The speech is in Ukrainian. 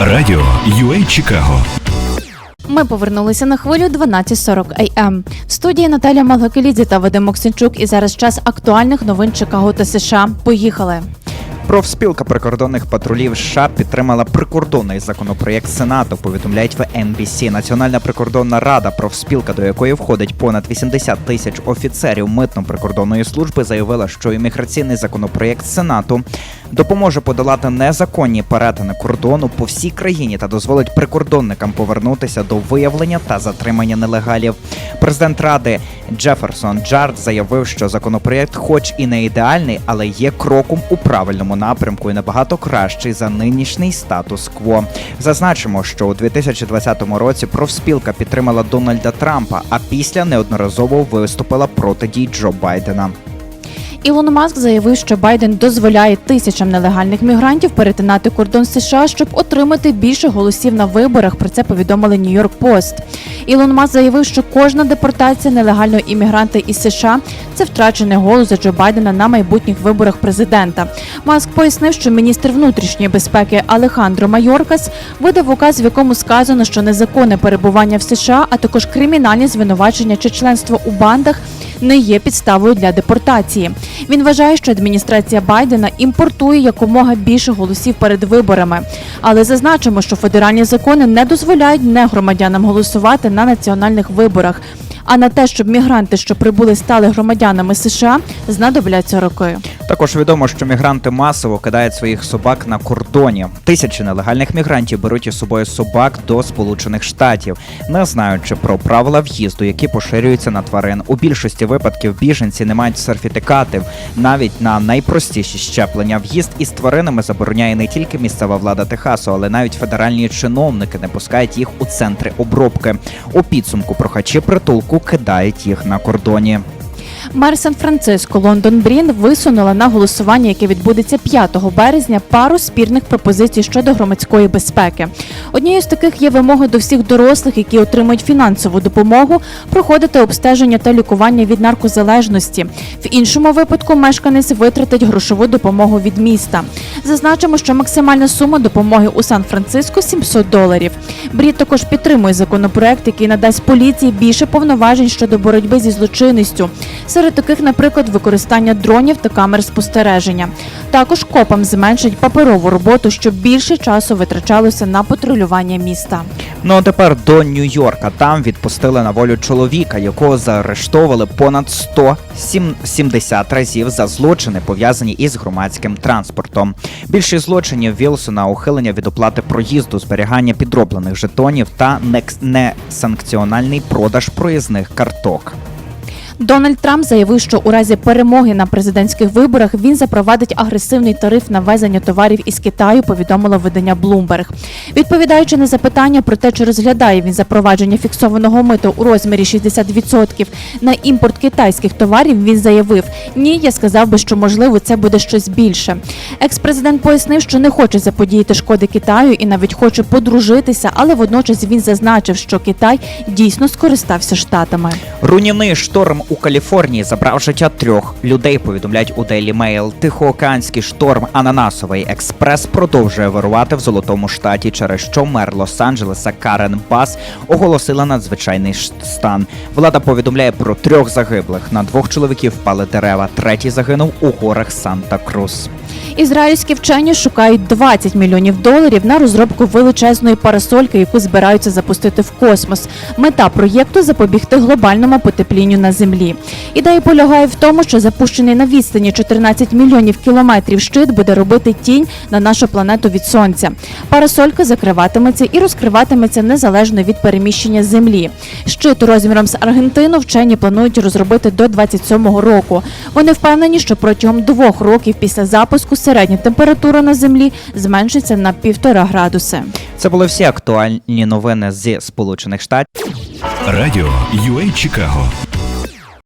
Радіо UA Чикаго Ми повернулися на хвилю 12.40 АМ. В студії Наталя Малгакелідзе та Вадим Моксенчук. І зараз час актуальних новин Чикаго та США. Поїхали. Профспілка прикордонних патрулів США підтримала прикордонний законопроєкт Сенату. Повідомляють в NBC. Національна прикордонна рада, профспілка, до якої входить понад 80 тисяч офіцерів митно-прикордонної служби, заявила, що імміграційний законопроєкт Сенату допоможе подолати незаконні перетини кордону по всій країні та дозволить прикордонникам повернутися до виявлення та затримання нелегалів. Президент ради Джеферсон Джард заявив, що законопроєкт, хоч і не ідеальний, але є кроком у правильному напрямку і набагато кращий за нинішній статус-кво. Зазначимо, що у 2020 році профспілка підтримала Дональда Трампа, а після неодноразово виступила проти дій Джо Байдена. Ілон Маск заявив, що Байден дозволяє тисячам нелегальних мігрантів перетинати кордон США, щоб отримати більше голосів на виборах. Про це повідомили Нью-Йорк Пост. Ілон Маск заявив, що кожна депортація нелегального іммігранта із США це втрачений голос Джо Байдена на майбутніх виборах президента. Маск пояснив, що міністр внутрішньої безпеки Алехандро Майоркас видав указ, в якому сказано, що незаконне перебування в США, а також кримінальні звинувачення чи членство у бандах не є підставою для депортації. Він вважає, що адміністрація Байдена імпортує якомога більше голосів перед виборами. Але зазначимо, що федеральні закони не дозволяють негромадянам голосувати на національних виборах. А на те, щоб мігранти, що прибули, стали громадянами США, знадобляться роки. Також відомо, що мігранти масово кидають своїх собак на кордоні. Тисячі нелегальних мігрантів беруть із собою собак до Сполучених Штатів, не знаючи про правила в'їзду, які поширюються на тварин. У більшості випадків біженці не мають сертифікатів навіть на найпростіші щеплення. В'їзд із тваринами забороняє не тільки місцева влада Техасу, але навіть федеральні чиновники не пускають їх у центри обробки. У підсумку прохачі притулку кидають їх на кордоні. Мер Сан-Франциско Лондон Брін висунула на голосування, яке відбудеться 5 березня, пару спірних пропозицій щодо громадської безпеки. Однією з таких є вимоги до всіх дорослих, які отримують фінансову допомогу, проходити обстеження та лікування від наркозалежності. В іншому випадку мешканець витратить грошову допомогу від міста. Зазначимо, що максимальна сума допомоги у Сан-Франциско 700 доларів. Брід також підтримує законопроект, який надасть поліції більше повноважень щодо боротьби зі злочинністю. Серед таких, наприклад, використання дронів та камер спостереження. Також копам зменшить паперову роботу, щоб більше часу витрачалося на патрулювання міста. Ну а тепер до Нью-Йорка. Там відпустили на волю чоловіка, якого заарештовували понад 170 разів за злочини, пов'язані із громадським транспортом. Більшість злочинів Вілсона ухилення від оплати проїзду, зберігання підроблених жетонів та несанкціональний продаж проїзних карток. Дональд Трамп заявив, що у разі перемоги на президентських виборах він запровадить агресивний тариф на ввезення товарів із Китаю. Повідомило видання Bloomberg. Відповідаючи на запитання про те, чи розглядає він запровадження фіксованого миту у розмірі 60% на імпорт китайських товарів, він заявив: Ні, я сказав би, що можливо це буде щось більше. Екс-президент пояснив, що не хоче заподіяти шкоди Китаю і навіть хоче подружитися, але водночас він зазначив, що Китай дійсно скористався штатами. Руйнівний шторм у Каліфорнії забрав життя трьох людей. Повідомляють у Daily Mail. Тихоокеанський шторм Ананасовий експрес продовжує вирувати в золотому штаті, через що мер Лос-Анджелеса Карен Бас оголосила надзвичайний стан. Влада повідомляє про трьох загиблих. На двох чоловіків впали дерева. Третій загинув у горах Санта-Крус. Ізраїльські вчені шукають 20 мільйонів доларів на розробку величезної парасольки, яку збираються запустити в космос. Мета проєкту запобігти глобальному потеплінню на землі. Ідея полягає в тому, що запущений на відстані 14 мільйонів кілометрів щит буде робити тінь на нашу планету від сонця. Парасолька закриватиметься і розкриватиметься незалежно від переміщення землі. Щит розміром з Аргентину вчені планують розробити до 27-го року. Вони впевнені, що протягом двох років після запуску середня температура на землі зменшиться на півтора градуси. Це були всі актуальні новини зі Сполучених Штатів. Радіо UA Чикаго